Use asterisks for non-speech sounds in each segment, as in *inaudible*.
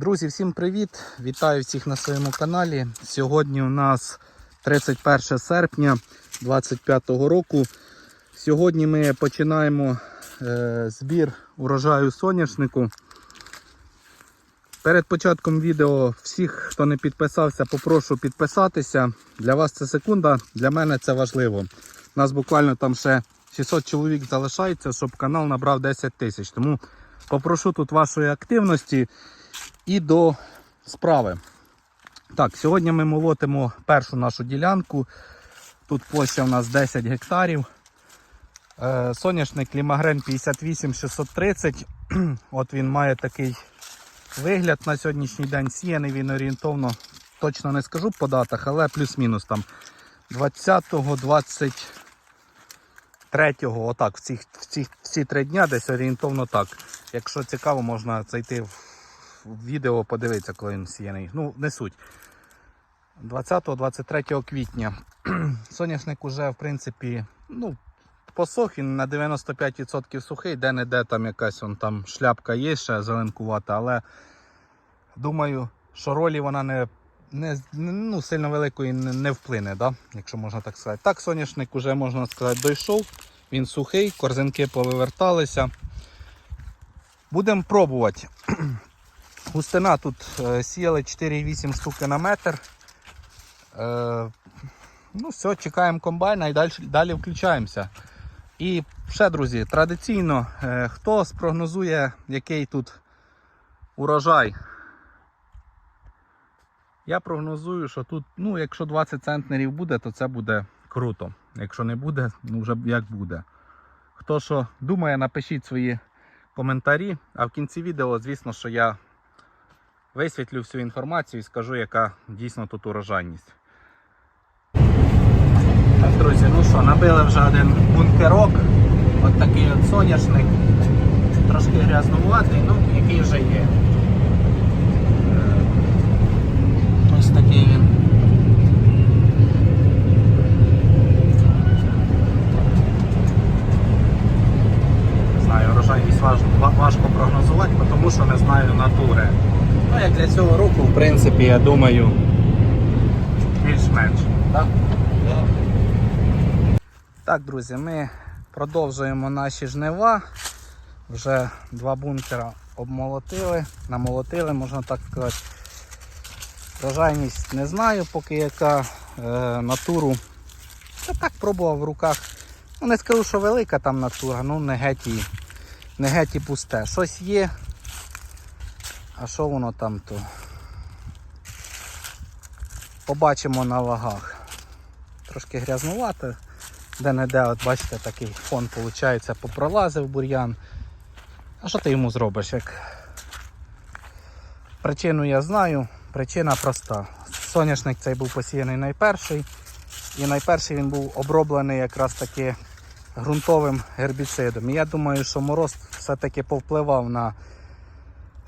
Друзі, всім привіт! Вітаю всіх на своєму каналі. Сьогодні у нас 31 серпня 2025 року. Сьогодні ми починаємо е, збір урожаю соняшнику. Перед початком відео всіх, хто не підписався, попрошу підписатися. Для вас це секунда, для мене це важливо. У нас буквально там ще 600 чоловік залишається, щоб канал набрав 10 тисяч. Тому попрошу тут вашої активності і до справи. Так, сьогодні ми молотимо першу нашу ділянку. Тут площа у нас 10 гектарів. Е, Соняшник Лімагрен 58630. *clears throat* От він має такий вигляд на сьогоднішній день. Сіяний він орієнтовно, точно не скажу по датах, але плюс-мінус там 20-го, 23-го, отак, в ці, в, ці, в ці три дня десь орієнтовно так. Якщо цікаво, можна зайти в відео подивитися, коли він сіяний. Ну, не суть. 20-23 квітня. *clears throat* Соняшник уже, в принципі, ну, посох він на 95% сухий, де-не-де там якась он, там шляпка є ще зеленкувата, але думаю, що ролі вона не, не, ну, сильно великої не, не вплине, да? якщо можна так сказати. Так, соняшник уже, можна сказати, дійшов, він сухий, корзинки повиверталися. Будемо пробувати. *clears throat* Густина тут е, сіяли 4,8 штуки на метр. Е, ну все, чекаємо комбайна і далі, далі включаємося. І ще, друзі, традиційно, е, хто спрогнозує, який тут урожай? Я прогнозую, що тут, ну, якщо 20 центнерів буде, то це буде круто. Якщо не буде, ну вже як буде. Хто що думає, напишіть свої коментарі. А в кінці відео, звісно, що я висвітлю всю інформацію і скажу, яка дійсно тут урожайність. Так, друзі, ну що, набили вже один бункерок. От такий от соняшник. Трошки грязнуватий, ну який вже є. Е, Ось такий він. Не знаю, урожайність важ- ва- важко прогнозувати, тому що не знаю натури. Ну, як для цього року, в принципі, я думаю, більш-менш. Так? Так, друзі, ми продовжуємо наші жнива. Вже два бункера обмолотили, намолотили, можна так сказати. Врожайність не знаю, поки яка е, натуру. Та так пробував в руках. Ну не скажу, що велика там натура, ну не геть і, не геть і пусте. Щось є. А що воно там то? Побачимо на вагах. Трошки грязнувато. Де-не-де, от бачите, такий фон виходить, попролазив бур'ян. А що ти йому зробиш? Як... Причину я знаю, причина проста. Соняшник цей був посіяний найперший. І найперший він був оброблений якраз таки ґрунтовим гербіцидом. І я думаю, що мороз все-таки повпливав на,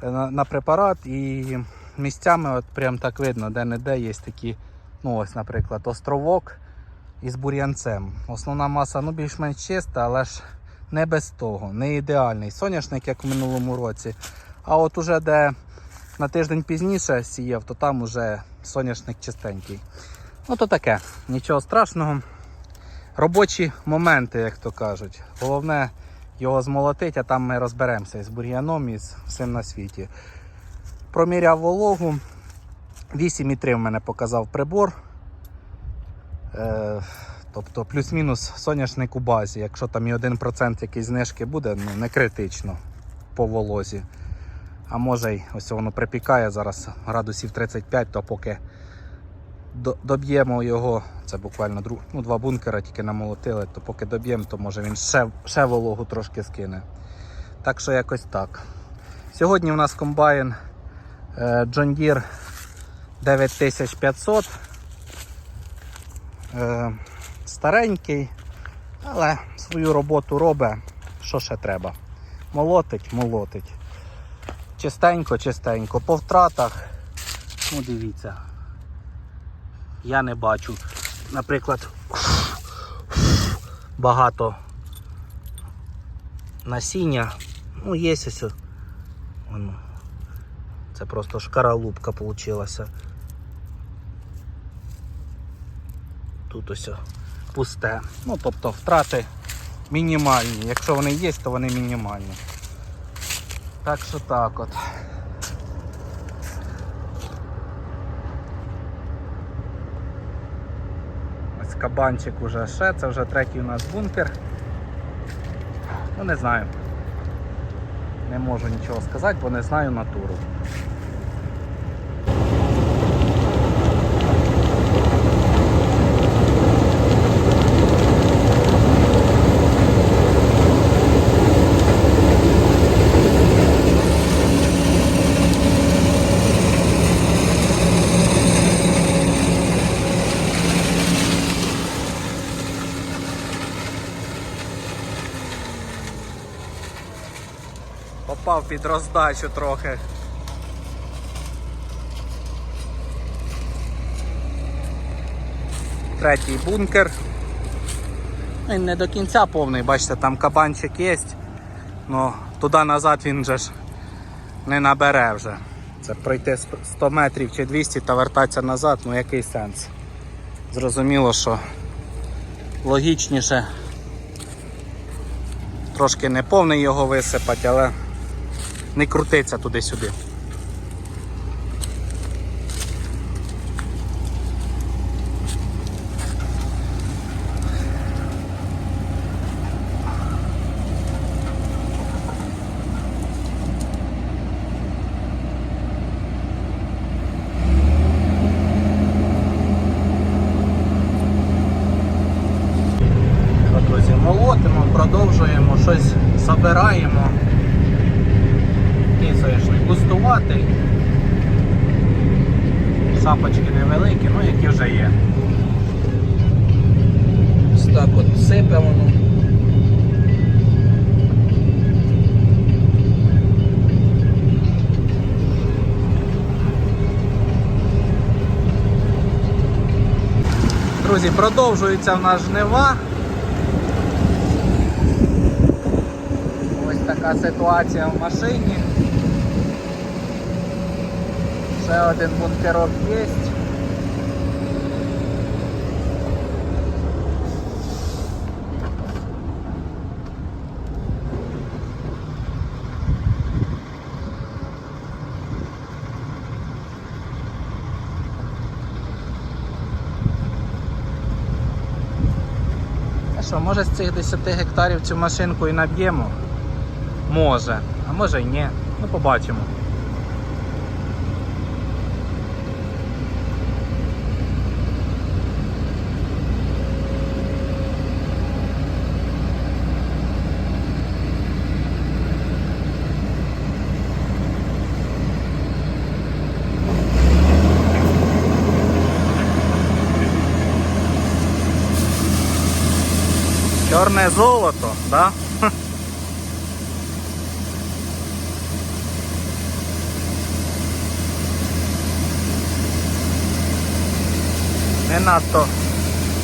на, на препарат і місцями от прям так видно, де-не-де є такі, ну ось, наприклад, островок із бур'янцем. Основна маса ну, більш-менш чиста, але ж не без того, не ідеальний соняшник, як в минулому році. А от уже де на тиждень пізніше сіяв, то там уже соняшник чистенький. Ну то таке, нічого страшного. Робочі моменти, як то кажуть. Головне його змолотити, а там ми розберемося із бур'яном і з всім на світі. Проміряв вологу. 8,3 в мене показав прибор. Е, тобто плюс-мінус соняшник у базі. Якщо там і 1% якийсь знижки буде, ну не критично по волозі. А може й ось воно припікає зараз градусів 35, то поки доб'ємо його, це буквально ну, два бункера тільки намолотили, то поки доб'ємо, то може він ще, ще вологу трошки скине. Так що якось так. Сьогодні у нас комбайн John Deere 9500. Е, старенький, але свою роботу робить, що ще треба. Молотить, молотить. Чистенько, чистенько. По втратах, ну дивіться, я не бачу, наприклад, багато насіння. Ну, є ось. Воно. Це просто шкаралупка вийшла. Тут ось пусте. Ну, тобто втрати мінімальні. Якщо вони є, то вони мінімальні. Так що так от. Ось кабанчик уже ще, це вже третій у нас бункер. Ну не знаю. Не можу нічого сказати, бо не знаю натуру. Попав під роздачу трохи. Третій бункер. Він не до кінця повний, бачите, там кабанчик є. Ну, туди назад він же ж не набере вже. Це пройти 100 метрів чи 200 та вертатися назад, ну який сенс? Зрозуміло, що логічніше трошки не повний його висипати, але не крутиться туди-сюди. Молотимо, продовжуємо, щось забираємо. Соняшник густуватий. Сапочки невеликі, ну які вже є. Ось так от сипе воно. Друзі, продовжується в нас жнива. Ось така ситуація в машині. Ще один бункерок є. Що, може з цих 10 гектарів цю машинку і наб'ємо? Може, а може й ні. Ну побачимо. Чорне золото, да? Не надто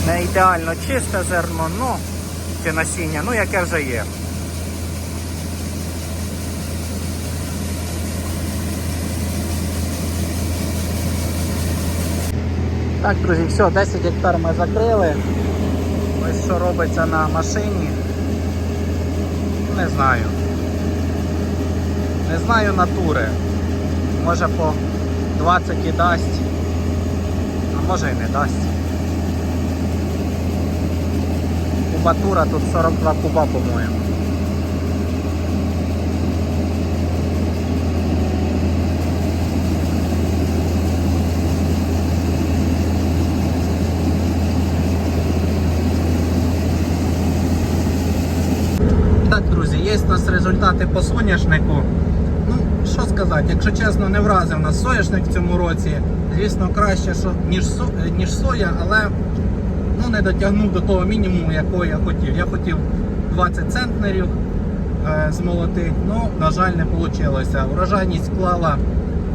не ідеально чисте зерно, ну, чи насіння, ну яке вже є. Так, друзі, все, 10 гектар ми закрили. Ось що робиться на машині. Не знаю. Не знаю натури. Може по 20 і дасть, а може і не дасть. Кубатура тут 42 куба, по-моєму. Так, друзі, є у нас результати по соняшнику. Ну, що сказати, якщо чесно, не вразив нас соняшник в цьому році. Звісно, краще, що, ніж, со, е, ніж соя, але ну, не дотягнув до того мінімуму, якого я хотів. Я хотів 20 центнерів е, змолотити, ну, на жаль, не вийшло. Урожайність склала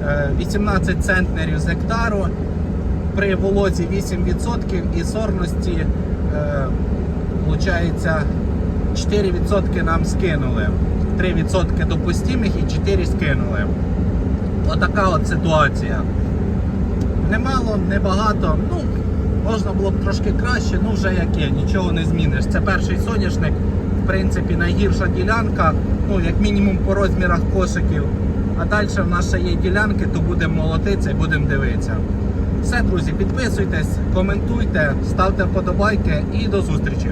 е, 18 центнерів з гектару при волоці 8% і сорності, е, виходить, 4% нам скинули. 3% допустимих і 4 скинули. отака от ситуація. Немало, небагато. Ну, можна було б трошки краще, ну вже як є, нічого не зміниш. Це перший соняшник, в принципі, найгірша ділянка, ну, як мінімум по розмірах кошиків. А далі в нас ще є ділянки, то будемо молотитися і будемо дивитися. Все, друзі, підписуйтесь, коментуйте, ставте вподобайки і до зустрічі.